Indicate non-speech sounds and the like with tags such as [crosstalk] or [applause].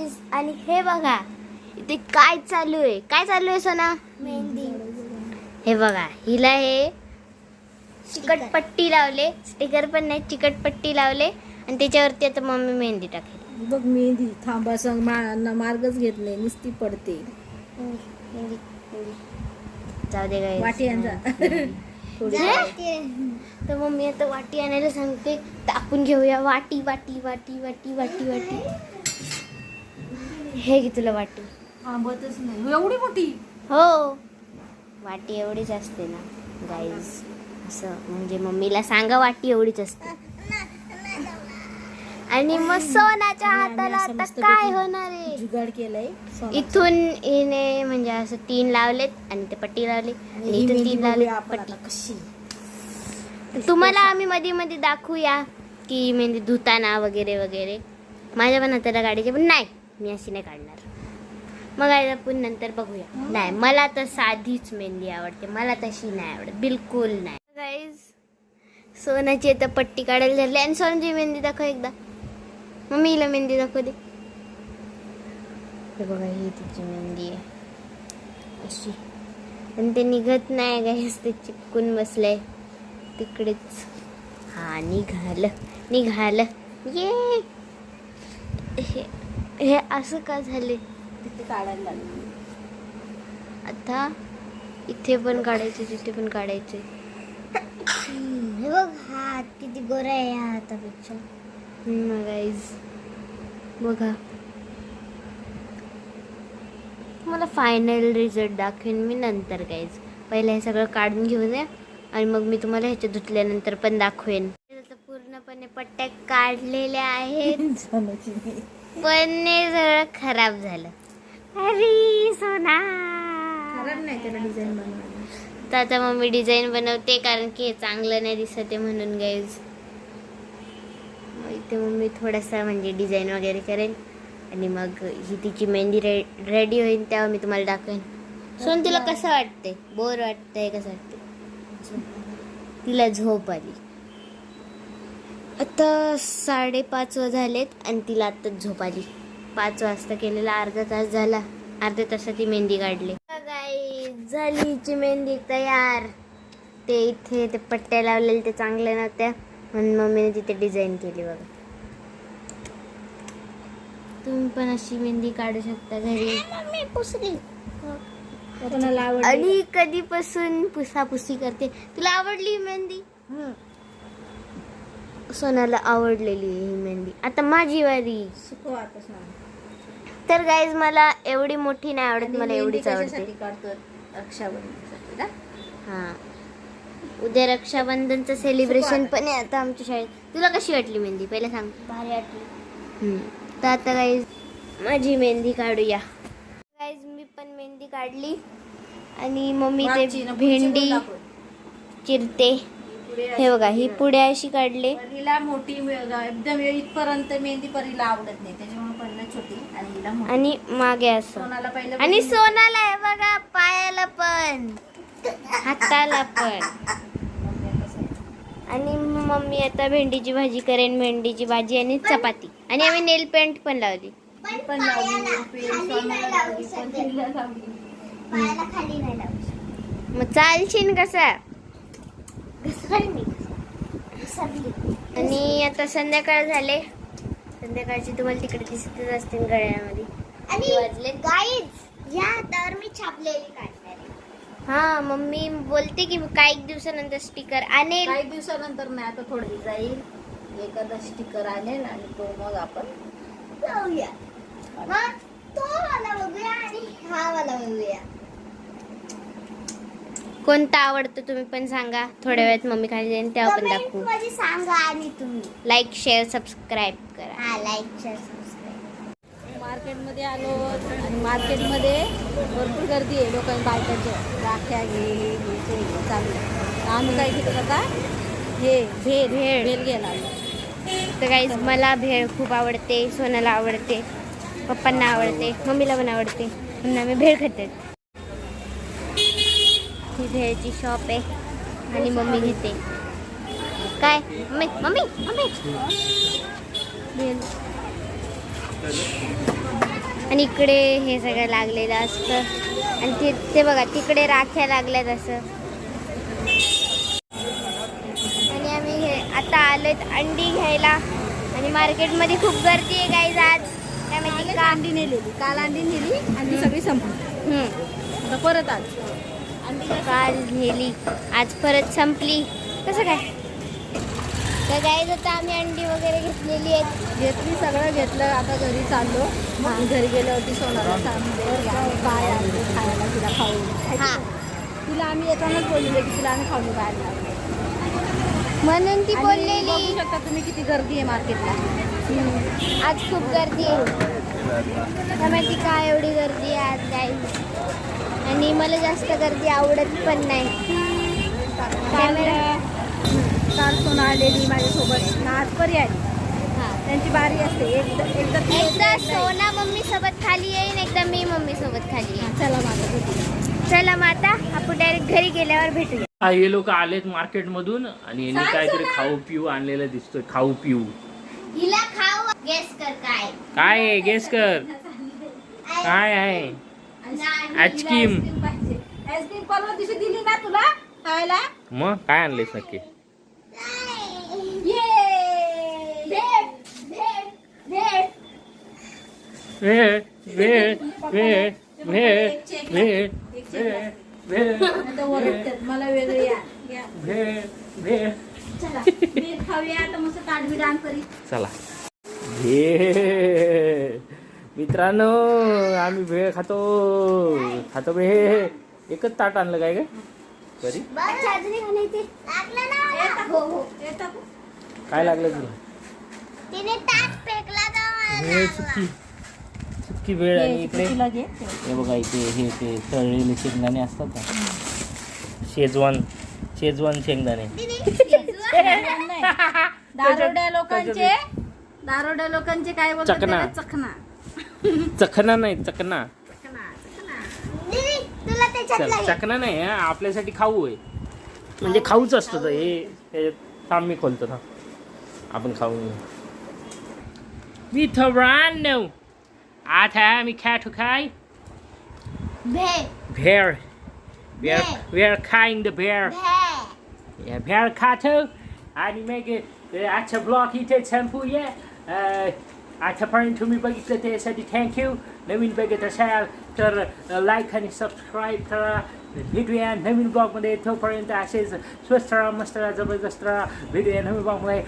Guys आणि हे बघा इथे काय चालू आहे? काय चालू आहे सोना? मेहंदी. हे बघा हिला हे चिकटपट्टी लावले. स्टिकर पण नाही चिकटपट्टी लावले. आणि त्याच्यावरती आता मम्मी मेहंदी टाकेल. बघ मेहंदी थांबा संग मा- मार्गच घेत नाही नुसती पडते. जाऊ दे गाईज वाटी आणजा थोडी. तर मम्मी आता वाटी आणायला सांगते टाकून घेऊया. वाटी वाटी वाटी वाटी वाटी वाटी. हे घे तुला वाटी. थांबतच नाही. एवढी मोठी? हो. वाटी एवढीच असते ना गाईज असं म्हणजे मम्मीला सांगा वाटी एवढीच असते. आणि मग सोनाच्या हाताला आता काय होणार आहे? जुगाड केलंय सोनाचं. इथून हिने म्हणजे असं तीन लावलेत आणि ते पट्टी लावली. आणि ही इथून तीन लावले. पट्टी. कशी. तुम्हाला आम्ही मध्ये मध्ये दाखवूया की मेहंदी धुताना वगैरे वगैरे. माझ्या पण हाताला गाडीचे पण नाही. मी अशी नाही काढणार. मग आपण नंतर बघूया. नाही मला तर साधीच मेहंदी आवडते. मला तशी नाही आवडत. बिलकुल नाही. गाईज सोनाची आता पट्टी काढायला धरली आणि सोनाची मेहंदी दाखव एकदा. मम्मीला मेहंदी दाखव दे. हे बघा ही तिची मेहंदी आहे. अशी. आणि ते निघत नाही गाईज ते चिपकून बसलंय. तिकडेच. हा निघालं. निघालं. ये. हे असं का झाले? तिथे काढायला लागली. आता इथे पण काढायचे तिथे पण काढायचे. हे बघ हात किती गोरा आहे या हातापेक्षा. गाईज बघा. मला फायनल रिझल्ट दाखवेन मी नंतर गाईज पहिलं हे सगळं काढून घेऊन या आणि मग मी तुम्हाला ह्याच्या धुतल्यानंतर पण दाखवेन. आता पूर्णपणे पट्ट्या काढलेल्या आहेत. [laughs] सोनाची. पण सगळं खराब झालं. अरे सोना. खराब नाही त्याला डिझाईन बनवायला. तर आता मम्मी डिझाईन बनवते कारण की हे चांगलं नाही दिसत आहे म्हणून गाईज इथे मम्मी थोडासा म्हणजे डिझाईन वगैरे करेन. आणि मग ही तिची मेहंदी रे रेडी होईल तेव्हा मी तुम्हाला दाखवेन. सोन तिला कसं वाटते बोर वाटतंय कसं वाटते तिला झोप आली. आता साडेपाच वा झालेत आणि तिला आत्ताच झोप आली. पाच वाजता केलेला अर्धा तास झाला. अर्ध्या तासात ती मेहंदी काढली. गाईज, झाली हिची मेहंदी तयार. ते इथे ते पट्ट्या लावलेल्या ते चांगल्या नव्हत्या. म्हणून मम्मीने तिथे डिझाईन केली बघा. तुम्ही पण अशी मेहंदी काढू शकता घरी. पुसली. आणि कधीपासून पुसापुसी करते. तुला आवडली मेहंदी? सोनाला आवडलेली आहे ही मेहंदी आता माझी वारी. सुकव आता सांग तर गाईज मला एवढी मोठी नाही आवडत मला एवढीच आवडते. काढतो रक्षाबंधनसाठी हा. उद्या रक्षाबंधनचं सेलिब्रेशन पण आहे आता आमच्या शाळेत. तुला कशी वाटली मेहंदी पहिला सांग. भारी वाटली. हम्म. तर आता गाईज माझी मेहंदी काढूया. गाईज मी पण मेहंदी काढली. आणि मम्मी मागची ते ना, पुढची पण भेंडी दाखव. चिरते. हे बघा ही पुढे अशी काढले. परीला मोठी मे- एकदम इथपर्यंत मेहंदी परीला आवडत नाही. त्याच्यामुळे परीला छोटी आणि हिला मोठी. आणि मागे असं. सोनाला पहिलं आणि सोनाला आहे बघा पायाला पण. हाताला पण. आणि मम्मी आता भेंडीची भाजी करेन भेंडीची भाजी आणि चपाती. आणि आम्ही नेल पेंट पण लावली. पण लावली पेन सोनाला लावली पण परीला लावली. पायाला खाली नाही लावू मग चालशील कसा? आणि आता संध्याकाळ झाले. संध्याकाळची तुम्हाला तिकडे दिसतच असतील गळ्यामध्ये. आणि वाजले गाईज या हातावर मी छापलेली काढणार आहे. हा मम्मी बोलते की काही दिवसानंतर स्टिकर आणेल. काही दिवसानंतर नाही आता थोडी जाईल. एखादा स्टिकर आणेल आणि तो मग आपण लावूया मग तो वाला बघूया आणि हा वाला बघूया. कोणता आवडतं तुम्ही पण सांगा. थोड्या वेळात मम्मी खाली जाईल तेव्हा पण दाखवू. मध्ये सांगा आणि तुम्ही. लाईक शेअर सबस्क्राईब करा. हा लाईक शेअर मार्केटमध्ये आलो आणि मार्केटमध्ये भरपूर गर्दी आहे. लोकांनी बायकांच्या राख्या घे हे घे ते घे चालू आहे. तर आम्ही काय केलं आता? हे भेळ भेळ. भेळ घ्यायला आलो. तर काहीच मला भेळ खूप आवडते सोनाला आवडते पप्पांना आवडते मम्मीला पण आवडते. म्हणून आम्ही भेळ खाते. ही भेळची शॉप आहे. आणि मम्मी घेते. काय? Mummy mummy mummy. आणि इकडे हे सगळं लागलेलं असतं. आणि ते ते बघा तिकडे राख्या लागल्यात असं. आणि आम्ही हे आता आलोय अंडी घ्यायला. आणि मार्केटमध्ये खूप गर्दी आहे गाईज आज. काय माहिती का? अंडी नेलेली काल अंडी नेली आणि सगळी संपली. आता परत आज अंडी काल नेली आज परत संपली. कसं काय? तर गाईज आता आम्ही अंडी वगैरे घेतलेली आहेत. घेतली सगळं घेतलं. आता घरी चाललो. आणि घरी सोनाला सांगते. आम्ही काय आणले खायला तिला खाऊ. हा. तिला आम्ही येतानाच बोललेले की तिला आम्ही खाऊ बाहेर म्हणून ती बोललेली. बघू शकता तुम्ही किती गर्दी आहे मार्केटला. आज खूप गर्दी आहे. काय माहिती काय एवढी गर्दी आहे आज गाईज आणि मला जास्त गर्दी आवडत पण नाही. कॅमेरा काल सोना आलेली माझ्यासोबत. ना आज परी आली. हा. त्यांची बारी असते. एकदा एकदा एकदा सोना मम्मी सोबत खाली येईन एकदा मी मम्मी सोबत खाली येईन. चला भेटू. चला मग आता आपण डायरेक्ट घरी गेल्यावर भेटूया. हा हे लोक आलेत मार्केट मधून आणि यांनी काहीतरी खाऊ पिऊ आणलेलं दिसतोय. खाऊ पिऊ. हिला खाऊ. गेस कर काय. काय आहे? गेस कर. काय आहे? आईस्क्रीम आईस्क्रीम परवा दिवशी दिली ना तुला खायला? मग काय आणलेस नक्की? मला वेगळे चला [laughs] मित्रांनो आम्ही भेळ खातो. खातो भेळ. एकच ताट आणलं काय बरी टाकू. काय लागलं तुला? सुकी. सुकी भेळ आणि हे इकडे. हे बघा इथे हे ते तळलेले शेंगदाणे असतात ना शेजवान शेजवान शेंगदाणे. दारोड्या लोकांचे दारोड्या लोकांचे काय बोलतात? चकना. चखना नाही चकना तुला त्याच्यात चल लागेल. चकना नाही हा, आपल्यासाठी खाऊ आहे. म्हणजे खाऊच असतं ते. हे त्याच्यात थांब मी खोलतो ना आपण खाऊ. मित्रांनो आता आम्ही खातो काय भे. भेळ. Bear. we are kind the bear. भे. Yeah, bear खातो. आणि मग अ, आजचा ब्लॉग इथे संपूया अ, आतापर्यंत तुम्ही बघितलं त्यासाठी थँक्यू नवीन बघत असाल तर लाईक आणि सबस्क्राईब करा भेटूया नवीन ब्लॉगमध्ये तोपर्यंत असेच स्वस्त राहा मस्त राहा जबरदस्त राहा भेटूया नवीन ब्लॉगमध्ये